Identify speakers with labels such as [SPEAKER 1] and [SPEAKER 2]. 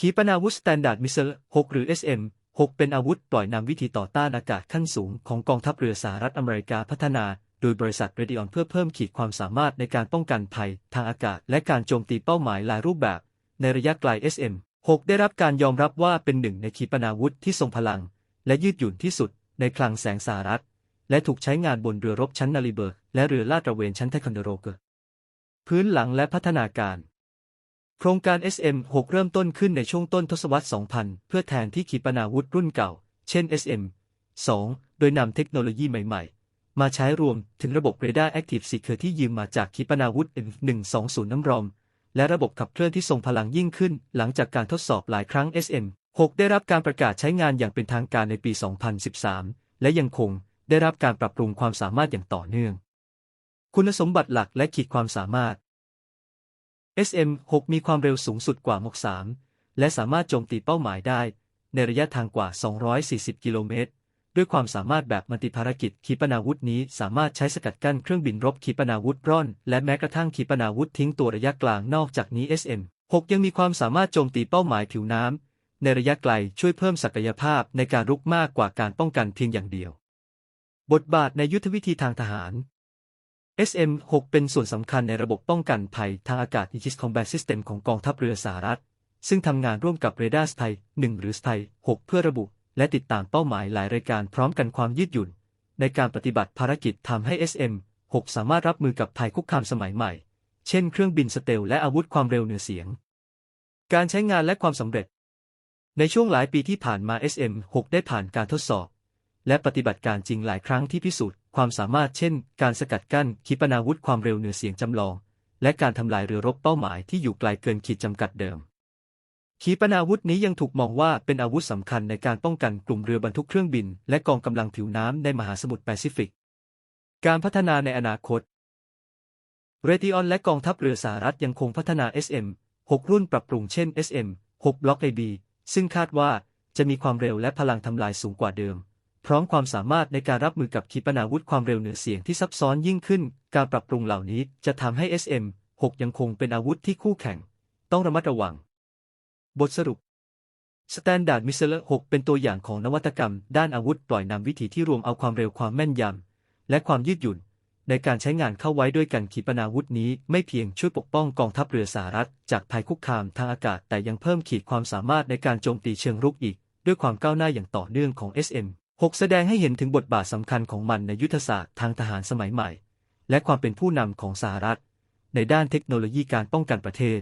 [SPEAKER 1] ขีปนาวุธ Standard Missile 6หรือ SM 6 เป็นอาวุธปล่อยนำวิธีต่อต้านอากาศขั้นสูงของกองทัพเรือสหรัฐอเมริกาพัฒนา โดยบริษัทเรดิออนเพื่อเพิ่มขีดความสามารถในการป้องกันภัย ทางอากาศ และการโจมตีเป้าหมายหลายรูปแบบ ในระยะไกล SM 6 ได้รับการยอมรับว่าเป็นหนึ่งในขีปนาวุธที่ทรงพลัง และยืดหยุ่นที่สุด ในคลังแสงสหรัฐ และถูกใช้งานบนเรือรบชั้นนาริเบิร์ และเรือลาดตระเวนชั้นไทคอนเดโรเกอร์พื้นหลังและพัฒนาการ โครงการ SM6 เริ่มต้นขึ้นในช่วงต้นทศวรรษ 2000 เพื่อแทนที่ขีปนาวุธรุ่นเก่า เช่น SM2 โดยนำเทคโนโลยีใหม่ ๆ มาใช้รวมถึงระบบ Radar Active Seeker ที่ยืมมาจากขีปนาวุธ M120 น้ำรอม และระบบขับเคลื่อนที่ทรงพลังยิ่งขึ้น หลังจากการทดสอบหลายครั้ง SM6 ได้รับการประกาศใช้งานอย่างเป็นทางการในปี 2013 และยังคงได้รับการปรับปรุงความสามารถอย่างต่อเนื่อง คุณสมบัติหลักและขีดความสามารถ SM6 มีความเร็วสูงสุดกว่า Mach 3และสามารถโจมตีเป้าหมายได้ ในระยะทางกว่า 240 กิโลเมตร ด้วยความสามารถแบบมัลติภารกิจขีปนาวุธนี้สามารถใช้สกัดกั้นเครื่องบินรบขีปนาวุธร่อน และแม้กระทั่งขีปนาวุธทิ้งตัวระยะกลางนอกจากนี้ SM6 ยังมีความสามารถโจมตีเป้าหมายผิวน้ำในระยะไกลช่วยเพิ่มศักยภาพในการรุกมากกว่าการป้องกันเพียงอย่างเดียว บทบาทในยุทธวิธีทางทหาร SM-6 เป็นส่วนสำคัญในระบบป้องกันภัยทางอากาศ Aegis Combat System ของกองทัพเรือสหรัฐ ซึ่งทำงานร่วมกับเรดาร์สไทย1หรือสไทย6เพื่อระบุ และติดตามเป้าหมายหลายรายการพร้อมกันความยืดหยุ่น ในการปฏิบัติภารกิจทำให้ SM-6 สามารถรับมือกับภัยคุกคามสมัยใหม่ เช่นเครื่องบินสเตลและอาวุธความเร็วเหนือเสียง การใช้งานและความสำเร็จ ในช่วงหลายปีที่ผ่านมา SM-6 ได้ผ่านการทดสอบ และปฏิบัติการจริงหลายครั้งที่พิสูจน์ ความสามารถเช่น การสกัดกั้นขีปนาวุธความเร็วเหนือเสียงจำลอง และการทำลายเรือรบเป้าหมายที่อยู่ไกลเกินขีดจำกัดเดิม ขีปนาวุธนี้ยังถูกมองว่าเป็นอาวุธสำคัญในการป้องกันกลุ่มเรือบรรทุกเครื่องบิน และกองกำลังผิวน้ำในมหาสมุทรแปซิฟิก การพัฒนาในอนาคต เรติออนและกองทัพเรือสหรัฐยังคงพัฒนา SM 6 รุ่นปรับปรุงเช่น SM 6 Block AB ซึ่งคาดว่าจะมีความเร็วและพลังทำลายสูงกว่าเดิม พร้อมความสามารถในการรับมือกับขีปนาวุธความเร็วเหนือเสียงที่ซับซ้อนยิ่งขึ้น การปรับปรุงเหล่านี้จะทำให้ SM 6 ยังคงเป็นอาวุธที่คู่แข่ง ต้องระมัดระวัง บทสรุป Standard Missile 6 เป็นตัวอย่างของนวัตกรรม ด้านอาวุธปล่อยนำวิธีที่รวมเอาความเร็วความแม่นยำและความยืดหยุ่น ในการใช้งานเข้าไว้ด้วยกันขีปนาวุธนี้ไม่เพียงช่วยปกป้องกองทัพเรือสหรัฐ จากภัยคุกคามทางอากาศแต่ยังเพิ่มขีดความสามารถในการโจมตีเชิงรุกอีก ด้วยความก้าวหน้าอย่างต่อเนื่องของ SM 6 แสดงให้เห็นถึงบทบาทสำคัญของมันในยุทธศาสตร์ทางทหารสมัยใหม่ และความเป็นผู้นำของสหรัฐ ในด้านเทคโนโลยีการป้องกันประเทศ